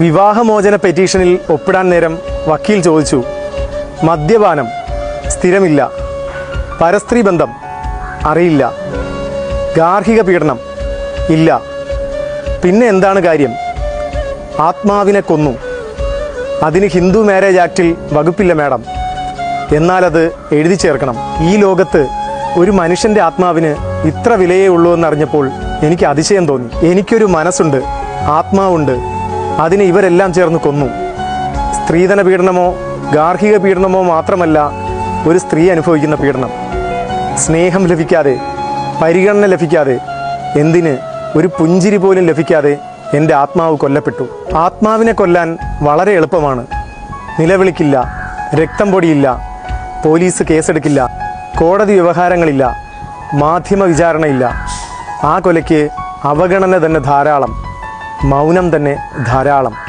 വിവാഹമോചന പെറ്റീഷനിൽ ഒപ്പിടാൻ നേരം വക്കീൽ ചോദിച്ചു മദ്യപാനം സ്ഥിരമില്ല പരസ്ത്രീ ബന്ധം അറിയില്ല ഗാർഹിക പീഡനം ഇല്ല പിന്നെ എന്താണ് കാര്യം? ആത്മാവിനെ കൊന്നു. അതിന് ഹിന്ദു മാരേജ് ആക്ടിൽ വകുപ്പില്ല മാഡം. എന്നാലത് എഴുതി ചേർക്കണം. ഈ ലോകത്ത് ഒരു മനുഷ്യന്റെ ആത്മാവിന് ഇത്ര വിലയേ ഉള്ളൂ എന്നറിഞ്ഞപ്പോൾ എനിക്ക് അതിശയം തോന്നി. എനിക്കൊരു മനസ്സുണ്ട് ആത്മാവുണ്ട്. അതിനെ ഇവരെല്ലാം ചേർന്ന് കൊന്നു. സ്ത്രീധന പീഡനമോ ഗാർഹിക പീഡനമോ മാത്രമല്ല ഒരു സ്ത്രീ അനുഭവിക്കുന്ന പീഡനം. സ്നേഹം ലഭിക്കാതെ പരിഗണന ലഭിക്കാതെ എന്തിന് ഒരു പുഞ്ചിരി പോലും ലഭിക്കാതെ എന്റെ ആത്മാവ് കൊല്ലപ്പെട്ടു. ആത്മാവിനെ കൊല്ലാൻ വളരെ എളുപ്പമാണ്. നിലവിളിക്കില്ല രക്തം പൊടിയില്ല പോലീസ് കേസെടുക്കില്ല കോടതി വ്യവഹാരങ്ങളില്ല മാധ്യമ വിചാരണയില്ല. ആ കൊലയ്ക്ക് അവഗണന തന്നെ ധാരാളം. മൗനം തന്നെ ധാരാളം.